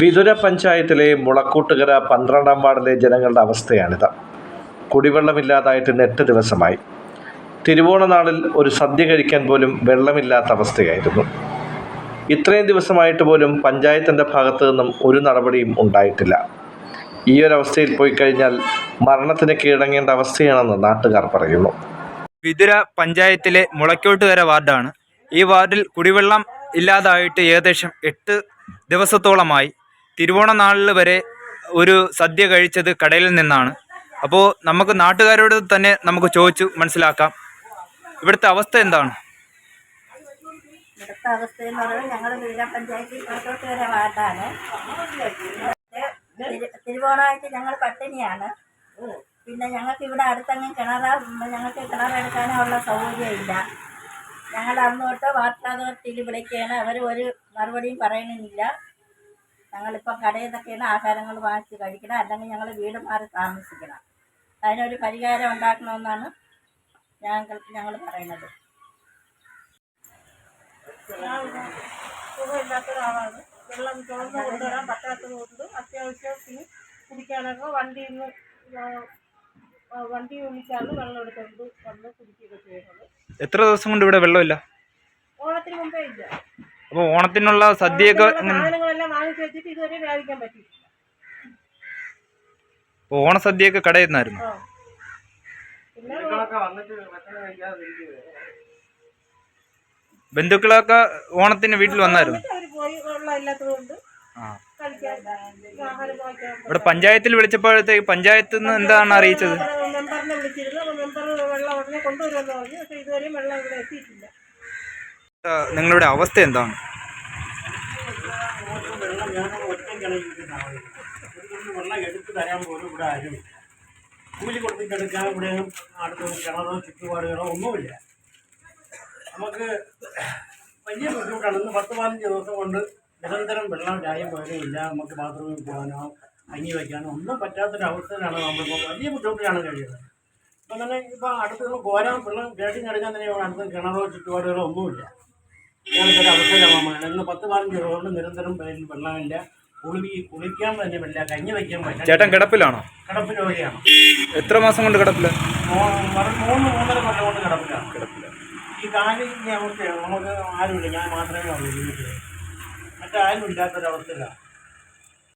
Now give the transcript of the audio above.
വിതുര പഞ്ചായത്തിലെ മുളക്കൂട്ടുകര പന്ത്രണ്ടാം വാർഡിലെ ജനങ്ങളുടെ അവസ്ഥയാണിത്. കുടിവെള്ളമില്ലാതായിട്ട് എട്ട് ദിവസമായി. തിരുവോണ നാളിൽ ഒരു സദ്യ കഴിക്കാൻ പോലും വെള്ളമില്ലാത്ത അവസ്ഥയായിരുന്നു. ഇത്രയും ദിവസമായിട്ട് പോലും പഞ്ചായത്തിന്റെ ഭാഗത്തു നിന്നും ഒരു നടപടിയും ഉണ്ടായിട്ടില്ല. ഈ ഒരു അവസ്ഥയിൽ പോയി കഴിഞ്ഞാൽ മരണത്തിന് കീഴടങ്ങേണ്ട അവസ്ഥയാണെന്ന് നാട്ടുകാർ പറയുന്നു. വിതുര പഞ്ചായത്തിലെ മുളക്കോട്ടുകര വാർഡാണ്. ഈ വാർഡിൽ കുടിവെള്ളം ഇല്ലാതായിട്ട് ഏകദേശം എട്ട് ദിവസത്തോളമായി തിരുവോണ നാളിൽ വരെ ഒരു സദ്യ കഴിച്ചത് കടയിൽ നിന്നാണ്. അപ്പോൾ നമുക്ക് നാട്ടുകാരോട് തന്നെ നമുക്ക് ചോദിച്ചു മനസ്സിലാക്കാം. ഇവിടുത്തെ അവസ്ഥ എന്താണ്? അവസ്ഥ എന്ന് തിരുവോണമായിട്ട് ഞങ്ങൾ പട്ടിണിയാണ്. പിന്നെ ഞങ്ങൾക്ക് ഇവിടെ അടുത്തങ്ങ് കിണറ ഞങ്ങൾക്ക് കിണറെടുക്കാനുള്ള സൗകര്യമില്ല. ഞങ്ങൾ അന്ന് തൊട്ട് വാട്ടർ വിളിക്കുകയാണ്. അവർ ഒരു മറുപടിയും പറയണമെന്നില്ല ഞങ്ങളിപ്പോൾ കടയിൽ നിന്നൊക്കെയാണ് ആഹാരങ്ങൾ വാങ്ങിച്ച് കഴിക്കണം. അല്ലെങ്കിൽ ഞങ്ങൾ വീട് മാറി താമസിക്കണം. അതിനൊരു പരിഹാരം ഉണ്ടാക്കണമെന്നാണ് ഞങ്ങൾ ഞങ്ങൾ പറയുന്നത്. സുഖമില്ലാത്ത ഒരാളാണ് വെള്ളം തുറന്ന് കൊണ്ടുവരാൻ പറ്റാത്തത് കൊണ്ട് അത്യാവശ്യത്തിന് കുടിക്കാനൊക്കെ വണ്ടിയിൽ നിന്ന് വണ്ടി വിളിച്ചാണ് വെള്ളം എടുത്തുകൊണ്ട് എത്ര ദിവസം കൊണ്ട് ഇവിടെ വെള്ളമില്ല? അപ്പൊ മുമ്പേ ഇല്ല. അപ്പോൾ ഓണത്തിനുള്ള സദ്യയൊക്കെ ഓണസദ്യയൊക്കെ കടയിൽ നിന്നായിരുന്നു ബന്ധുക്കളൊക്കെ ഓണത്തിന് വീട്ടിൽ വന്നായിരുന്നു? ഇവിടെ പഞ്ചായത്തിൽ വിളിച്ചപ്പോഴത്തേക്ക് പഞ്ചായത്ത് നിന്ന് എന്താണ് അറിയിച്ചത്? കൊണ്ടുവരുമെന്ന് പറഞ്ഞു. പക്ഷേ ഇതുവരെയും വെള്ളം ഇവിടെ എത്തിയിട്ടില്ല. നിങ്ങളുടെ അവസ്ഥ എന്താണ്? വെള്ളം ഞാൻ വെള്ളം എടുത്ത് തരാൻ പോലും ഇവിടെ ആരുമില്ല കൂലി കൊടുത്തിട്ടെടുക്കാൻ ഇവിടെ അടുത്ത് കിണറോ ചുറ്റുപാടുകളോ ഒന്നുമില്ല നമുക്ക് വലിയ ബുദ്ധിമുട്ടാണ്. ഇന്ന് പത്ത് പതിനഞ്ച് ദിവസം കൊണ്ട് നിരന്തരം വെള്ളം ചായം പോലും ഇല്ല നമുക്ക് ബാത്റൂമിൽ പോകാനോ അങ്ങി വയ്ക്കാനോ ഒന്നും പറ്റാത്തൊരവസ്ഥയിലാണ് നമ്മളിപ്പോൾ വലിയ ബുദ്ധിമുട്ടിലാണ് കഴിയുന്നത്. ഇപ്പം തന്നെ ഇപ്പം അടുത്ത് നമ്മൾ കോരാൻ വെള്ളം കേട്ടിങ് എടുക്കാൻ തന്നെ അടുത്ത് കിണറോ ചുറ്റുപാടുകളോ ഒന്നുമില്ല. അങ്ങനത്തെ അവസ്ഥയിലാണ് ഇന്ന് പത്ത് പതിനഞ്ച് കൊണ്ട് നിരന്തരം വെള്ളമില്ല കുളി കുളിക്കാൻ തന്നെ പറ്റില്ല കഞ്ഞി വയ്ക്കാൻ പറ്റില്ല ചേട്ടൻ കിടപ്പിലാണോ? കിടപ്പ് രോഗിയാണ് എത്ര മാസം കൊണ്ട് കിടപ്പില്ല മൂന്ന് മൂന്നര കൊല്ലം കൊണ്ട് കിടപ്പിലാണ്. ഈ കാലിന്റെ അവസ്ഥയാണ്. നമുക്ക് ആരുമില്ല. ഞാൻ മാത്രമേ ഉള്ളൂ മറ്റാരും ഇല്ലാത്തൊരവസ്ഥയിലാണ്